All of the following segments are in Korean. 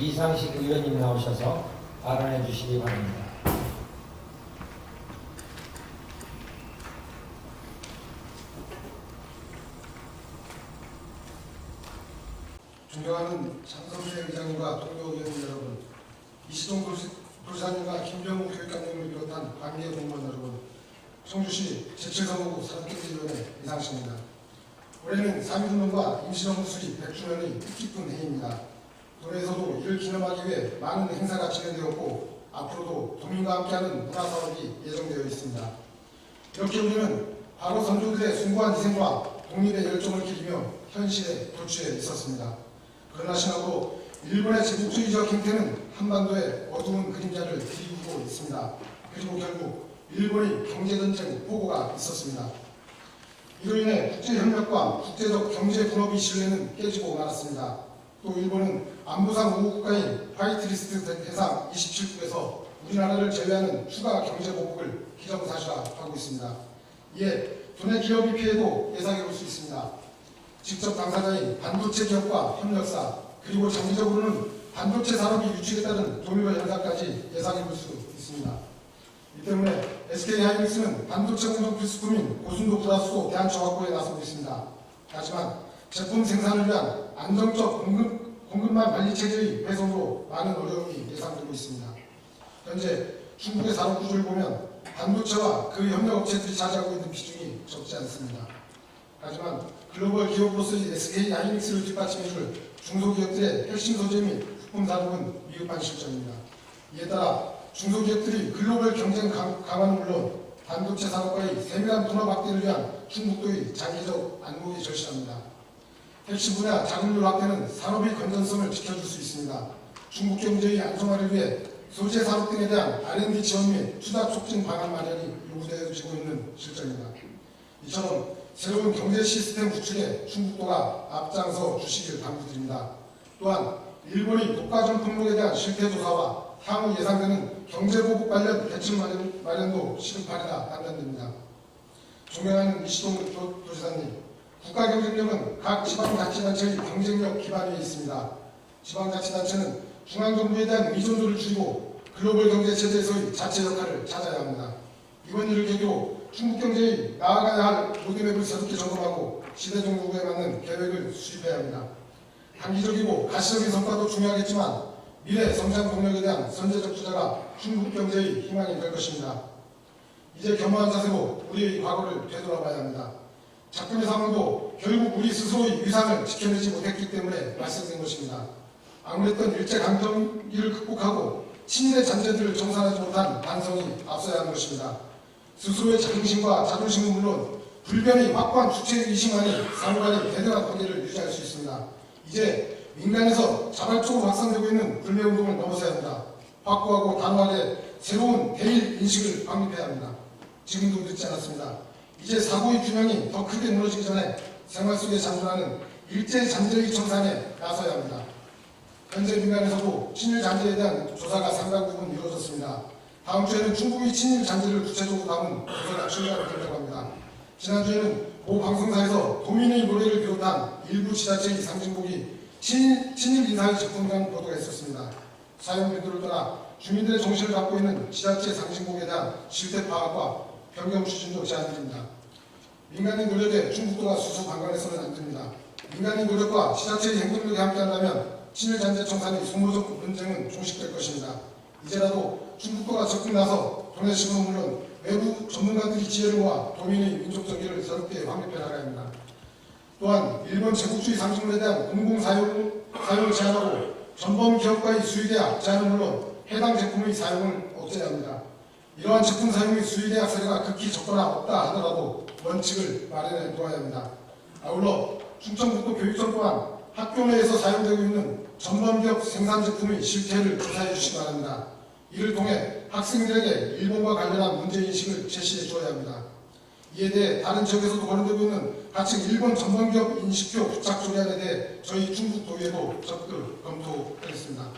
이상식 의원님 나오셔서 발언해 주시기 바랍니다. 존경하는 장성재 의장님과 동료 의원님 여러분, 이시동 도지사님과 김병우 교육감님을 비롯한 관계 공무원 여러분, 청주시 제7사무부 산업경제위원회 이상식입니다. 올해는 3.1운동과 임시정부 수립 100주년의 뜻깊은 해입니다. 도내에서도 이를 기념하기 위해 많은 행사가 진행되었고 앞으로도 도민과 함께하는 문화사업이 예정되어 있습니다. 이렇게 우리는 바로 선조들의 숭고한 희생과 독립의 열정을 기리며 현실에 도취해 있었습니다. 그러나 신하고 일본의 제국주의적 행태는 한반도에 어두운 그림자를 드리고 있습니다. 그리고 결국 일본의 경제전쟁 보고가 있었습니다. 이로 인해 국제협력과 국제적 경제 분업의 신뢰는 깨지고 말았습니다. 또 일본은 안보상 우호국가인 화이트리스트 대상 27국에서 우리나라를 제외하는 추가 경제 보복을 기정사실화하고 있습니다. 이에 도내 기업이 피해도 예상해 볼 수 있습니다. 직접 당사자인 반도체 기업과 협력사 그리고 장기적으로는 반도체 산업이 따른 도미와 현상까지 예상해 볼 수 있습니다. 이 때문에 SK 하이닉스는 반도체 공정 필수품인 고순도 불화수소 대안처 확보에 나서고 있습니다. 하지만 제품 생산을 위한 안정적 공급, 공급망 관리 체제의 훼손으로 많은 어려움이 예상되고 있습니다. 현재 중국의 산업 구조를 보면 반도체와 그 협력 업체들이 차지하고 있는 비중이 적지 않습니다. 하지만 글로벌 기업으로서의 SK 하이닉스를 뒷받침해줄 중소기업들의 핵심 소재 및 부품 산업은 미흡한 실정입니다. 이에 따라 중소기업들이 글로벌 경쟁 강- 강화는 물론 반도체 산업과의 세밀한 분업 확대를 위한 중국도의 장기적 안목이 절실합니다. 핵심 분야 자금률 확대는 산업의 건전성을 지켜줄 수 있습니다. 중국 경제의 안정화를 위해 소재 산업 등에 대한 R&D 지원 및 투자 촉진 방안 마련이 요구되어지고 있는 실정입니다. 이처럼 새로운 경제 시스템 구축에 중국도가 앞장서 주시길 당부드립니다. 또한 일본의 독과점 품목에 대한 실태 조사와 향후 예상되는 경제 보복 관련 대책 마련, 마련도 시급하리라 판단됩니다. 존경하는 이시동 도- 도지사님, 국가 경쟁력은 각 지방자치단체의 경쟁력 기반 위에 있습니다. 지방자치단체는 중앙정부에 대한 의존도를 줄이고 글로벌 경제 체제에서의 자체 역할을 찾아야 합니다. 이번 일을 계기로 중국 경제의 나아가야 할 로드맵을 새롭게 점검하고 시대 종국에 맞는 계획을 수립해야 합니다. 단기적이고 가시적인 성과도 중요하겠지만 미래 성장 동력에 대한 선제적 투자가 중국 경제의 희망이 될 것입니다. 이제 겸허한 자세로 우리의 과거를 되돌아봐야 합니다. 작품의 상황도 결국 우리 스스로의 위상을 지켜내지 못했기 때문에 발생된 것입니다. 아무랬던 일제강점기를 극복하고 친일의 잔재들을 정산하지 못한 반성이 앞서야 하는 것입니다. 스스로의 자긍심과 자존심은 물론 불변의 확고한 주체의식만이 사무관의 대등한 관계를 유지할 수 있습니다. 이제 민간에서 자발적으로 확산되고 있는 불매운동을 넘어서야 합니다. 확고하고 단호하게 새로운 대일 인식을 확립해야 합니다. 지금도 늦지 않았습니다. 이제 사고의 균형이 더 크게 무너지기 전에 생활 속에 잔존하는 일제 잔재의 청산에 나서야 합니다. 현재 민간에서도 친일 잔재에 대한 조사가 상당 부분 이루어졌습니다. 다음 주에는 중국의 친일 잔재를 구체적으로 담은 조사가 출간이 되려고 합니다. 지난주에는 모 방송사에서 도민의 노래를 비롯한 일부 지자체의 상징곡이 친일, 친일 인사의 작품이라는 보도가 있었습니다. 사용빈도를 떠나 주민들의 정신을 갖고 있는 지자체 상징곡에 대한 실태 파악과 변경 추진도 제안드립니다. 민간의 노력에 중국도가 수수방관해서는 안 됩니다. 민간의 노력과 지자체의 행동력이 함께한다면 친일 잔재 청산의 소모적 논쟁은 종식될 것입니다. 이제라도 중국도가 적극 나서 도내식으로 물론 외부 전문가들이 지혜를 모아 도민의 민족 정기를 새롭게 확립해 나가야 합니다. 또한 일본 제국주의 상징물에 대한 공공 사용, 사용을 제한하고 전범 기업과의 수의계약 제한은 물론 해당 제품의 사용을 억제해야 합니다. 이러한 제품 사용의 수의계약 사례가 극히 적거나 없다 하더라도 원칙을 마련해 두어야 합니다. 아울러 충청북도 교육청 또한 학교 내에서 사용되고 있는 전범기업 생산 제품의 실태를 조사해 주시기 바랍니다. 이를 통해 학생들에게 일본과 관련한 문제인식을 제시해 주어야 합니다. 이에 대해 다른 지역에서도 거론되고 있는 가칭 일본 전범기업 인식표 부착 조례안에 대해 저희 중국 도의회도 적극 검토하겠습니다.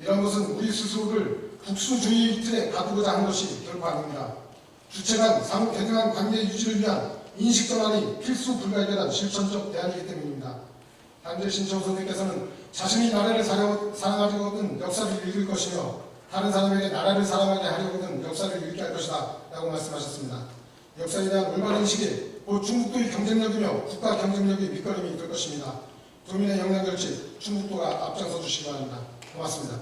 이런 것은 우리 스스로를 국수주의 틀에 가두고자 하는 것이 결코 아닙니다. 주체 간 상호 대등한 관계 유지를 위한 인식 전환이 필수 불가결한 실천적 대안이기 때문입니다. 단재 신청 선생님께서는 자신이 나라를 사랑하려거든 역사를 읽을 것이며 다른 사람에게 나라를 사랑하게 하려거든 역사를 읽게 할 것이다 라고 말씀하셨습니다. 역사에 대한 올바른 인식이 곧 중국도의 경쟁력이며 국가 경쟁력의 밑거름이 될 것입니다. 도민의 역량 결집 충북도가 앞장서 주시기 바랍니다. 고맙습니다.